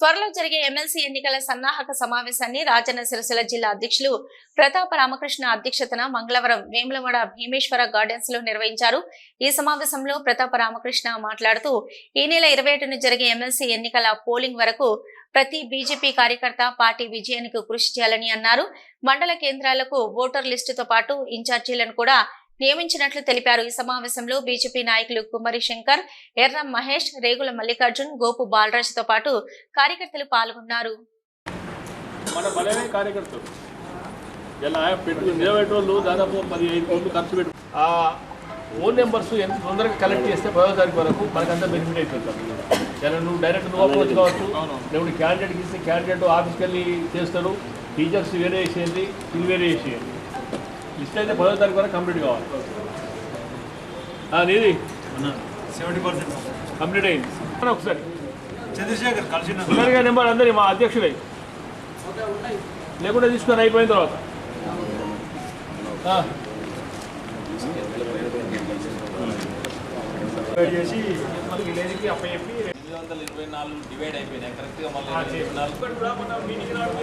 త్వరలో జరిగే ఎమ్మెల్సీ ఎన్నికల సన్నాహక సమావేశాన్ని రాజన్న సిరిసిల్ల జిల్లా అధ్యక్షులు ప్రతాప రామకృష్ణ అధ్యక్షతన మంగళవారం వేములవాడ భీమేశ్వర గార్డెన్స్లో నిర్వహించారు. ఈ సమావేశంలో ప్రతాప రామకృష్ణ మాట్లాడుతూ ఈ నెల ఇరవై ఒకటిన జరిగే ఎమ్మెల్సీ ఎన్నికల పోలింగ్ వరకు ప్రతి బీజేపీ కార్యకర్త పార్టీ విజయానికి కృషి చేయాలని అన్నారు. మండల కేంద్రాలకు ఓటర్ లిస్టుతో పాటు ఇన్ఛార్జీలను కూడా నియమించినట్లు తెలిపారు. ఈ సమావేశంలో బీజేపీ నాయకులు కుమ్మరి శంకర్ ఎర్రం మహేష్ రేగుల మల్లికార్జున్ గోపు బాలరాజ్తో పాటు కార్యకర్తలు పాల్గొన్నారు. మన బలమే కార్యకర్తలు. ఇలా పెట్టు నిలబెట్టేవాళ్ళు? దాదాపు పదిహేను కోట్లు ఖర్చు పెట్టు ఆ ఓన్ నెంబర్స్ ఎంత తొందరగా కలెక్ట్ చేస్తే పదో తారీఖు వరకు మనకంతా బెనిఫిట్ అయిపోతుంది. నువ్వు డైరెక్ట్ నువ్వు అప్రోచ్ కావచ్చు. లేకుంటే క్యాండిడేట్కి ఇస్తే క్యాండిడేట్ ఆఫీస్కి వెళ్ళి చేస్తాడు టీచర్స్ వేరే చేసేది ఇది వేరే చేసేది. లిస్ట్ అయితే పదో తారీఖు వరకు కంప్లీట్ కావాలి. ఆ, నీది? Seventy percent. కంప్లీట్ అయింది. ఒకసారి. చంద్రశేఖర్ కలిసిన తొందరగా నెంబర్ అందరి మా అధ్యక్షులై లేకుండా తీసుకొని అయిపోయిన తర్వాత. ఆ, చేసి ఎనిమిది వందల ఇరవై నాలుగు డివైడ్ అయిపోయినాయి. కరెక్ట్గా మళ్ళీ ఆ, ఇరవై చేసి. నాలుగు ఇక్కడ కూడా మన మీటింగ్ నాడు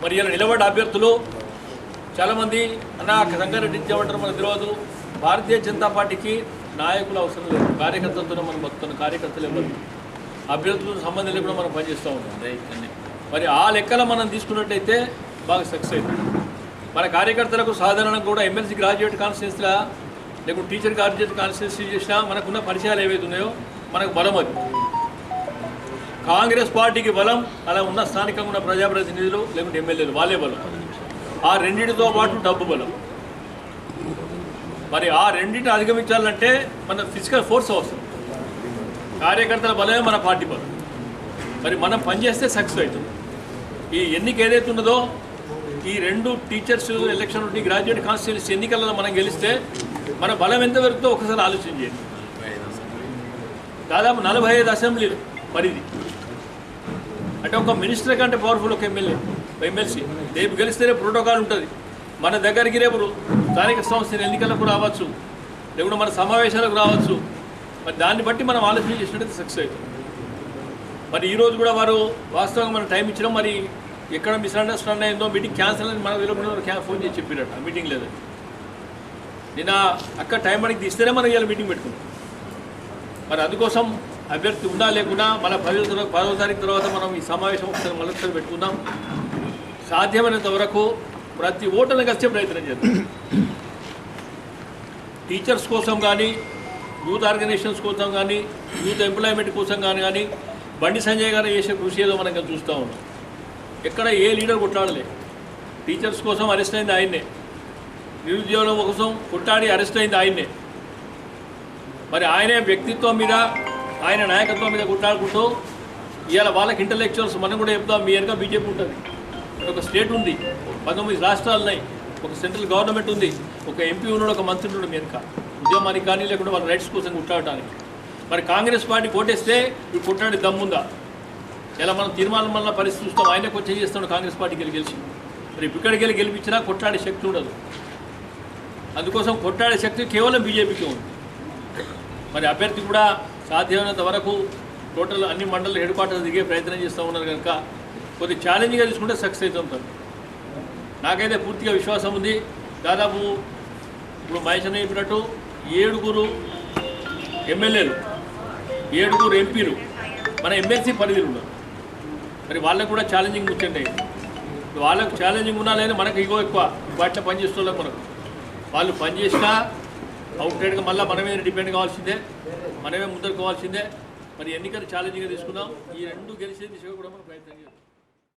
మీరు ఇలా నిలబడ్డ అభ్యర్థులు చాలామంది అన్న సంగారెడ్డి ఇచ్చేమంటారు మనకు తెలియదు. భారతీయ జనతా పార్టీకి నాయకులు అవసరం లేదు. కార్యకర్తలతో మనం మొత్తం కార్యకర్తలు ఎవరు? అభ్యర్థులతో సంబంధం లేకుండా మనం పనిచేస్తూ ఉంటాం మరి ఆ లెక్కల మనం తీసుకున్నట్టయితే బాగా సక్సెస్ అవుతుంది మన కార్యకర్తలకు సాధారణంగా కూడా ఎమ్మెల్సీ గ్రాడ్యుయేట్ కాన్స్టిట్యూన్సీలా లేకుంటే టీచర్ గ్రాడ్యుయేట్ కాన్స్టిట్యూన్సీ చేసినా మనకున్న పరిచయాలు ఏవైతే ఉన్నాయో మనకు బలం అది కాంగ్రెస్ పార్టీకి బలం అలా ఉన్న స్థానికంగా ఉన్న ప్రజాప్రతినిధులు లేకుంటే ఎమ్మెల్యేలు వాళ్ళే బలం. ఆ రెండింటితో పాటు డబ్బు బలం. మరి ఆ రెండింటిని అధిగమించాలంటే మన ఫిజికల్ ఫోర్స్ అవసరం. కార్యకర్తల బలమే మన పార్టీ బలం. మరి మనం పనిచేస్తే సక్సెస్ అవుతుంది. ఈ ఎన్నిక ఏదైతే ఉన్నదో ఈ రెండు టీచర్స్ ఎలక్షన్ నుండి గ్రాడ్యుయేట్ కాన్స్టిట్యూన్సీ ఎన్నికలలో మనం గెలిస్తే మన బలం ఎంత పెరుగుతుందో ఒకసారి ఆలోచన చేయండి. దాదాపు నలభై ఐదు అసెంబ్లీలు పరిధి. అంటే ఒక మినిస్టర్ కంటే పవర్ఫుల్ ఒక ఎమ్మెల్యే ఎమ్మెల్సీ. రేపు గెలిస్తేనే ప్రోటోకాల్ ఉంటుంది. మన దగ్గరికి రేపు స్థానిక సంస్థల ఎన్నికలకు రావచ్చు. లేకుంటే మన సమావేశాలకు రావచ్చు. మరి దాన్ని బట్టి మనం ఆలోచన చేసినట్టయితే సక్సెస్ అవుతుంది మరి ఈరోజు కూడా వారు వాస్తవంగా మనం టైం ఇచ్చినా మరి ఎక్కడ మిస్అండర్స్టాండ్ అయిందో మీటింగ్ క్యాన్సిల్ అని మన విలువ ఫోన్ చేసి చెప్పినట్టు మీటింగ్ లేదు నిన్న అక్క టైం మనకి తీస్తేనే మనం ఇవాళ మీటింగ్ పెట్టుకున్నాం. మరి అందుకోసం అభ్యర్థి ఉందా లేకుండా మన పదో తరగతి పదవ తారీఖు తర్వాత మనం ఈ సమావేశం ఒకసారి మళ్ళొకసారి పెట్టుకుందాం. సాధ్యమైనంత వరకు ప్రతి ఓటర్ని కలిసే ప్రయత్నం చేద్దాం. టీచర్స్ కోసం కానీ యూత్ ఆర్గనైజేషన్స్ కోసం కానీ యూత్ ఎంప్లాయ్మెంట్ కోసం కానీ కానీ బండి సంజయ్ గారు చేసే కృషి ఏదో మనం చూస్తూ ఉన్నాం. ఎక్కడ ఏ లీడర్ కొట్లాడలే. టీచర్స్ కోసం అరెస్ట్ అయింది ఆయన్నే. నిరుద్యోగం కోసం కొట్లాడి అరెస్ట్ అయింది ఆయన్నే. మరి ఆయనే వ్యక్తిత్వం మీద ఆయన నాయకత్వం మీద కొట్లాడుకుంటూ ఇవాళ వాళ్ళకి ఇంటలెక్చువల్స్ మనం కూడా చెప్తాం మీ వెనక బీజేపీ ఉంటుంది. ఇక్కడ ఒక స్టేట్ ఉంది పంతొమ్మిది రాష్ట్రాలు ఉన్నాయి ఒక సెంట్రల్ గవర్నమెంట్ ఉంది ఒక ఎంపీ ఉన్నాడు ఒక మంత్రి ఉన్నాడు మీ వెనక. ఉద్యమానికి కానీ లేకుండా వాళ్ళ రైట్స్ కోసం కొట్లాడటానికి. మరి కాంగ్రెస్ పార్టీ కోటేస్తే ఇప్పుడు కొట్లాడి దమ్ముందా? ఇలా మనం తీర్మానం వల్ల పరిస్థితి చూస్తాం ఆయనకు వచ్చే చేస్తాడు కాంగ్రెస్ పార్టీకి వెళ్ళి గెలిచి? మరి ఇక్కడికి వెళ్ళి గెలిపించినా కొట్లాడే శక్తి ఉండదు. అందుకోసం కొట్లాడే శక్తి కేవలం బీజేపీకి ఉంది. మరి అభ్యర్థి కూడా సాధ్యమైనంత వరకు టోటల్ అన్ని మండల హెడ్ దిగే ప్రయత్నం చేస్తూ ఉన్నారు కనుక కొద్ది ఛాలెంజ్గా తీసుకుంటే సక్సెస్ అవుతుంటారు నాకైతే పూర్తిగా విశ్వాసం ఉంది. దాదాపు ఇప్పుడు మహేష్ అన్న చెప్పినట్టు ఏడుగురు ఎమ్మెల్యేలు ఏడుగురు ఎంపీలు మన ఎమ్మెల్సీ పరిధిలో ఉన్నారు. మరి వాళ్ళకు కూడా ఛాలెంజింగ్ ముచ్చండి వాళ్ళకు ఛాలెంజింగ్ ఉన్నా లేదా మనకు ఇగో ఎక్కువ. వాటిలో పనిచేస్తున్నా మనకు. వాళ్ళు పనిచేసినా అవుట్రేట్గా మళ్ళీ మనమే డిపెండ్ కావాల్సిందే మనమే ముందరకు కావాల్సిందే మరి ఎన్నికలు ఛాలెంజింగ్గా తీసుకుందాం. ఈ రెండు గెలిచేది దిశగా కూడా మనం ప్రయత్నం చేస్తాం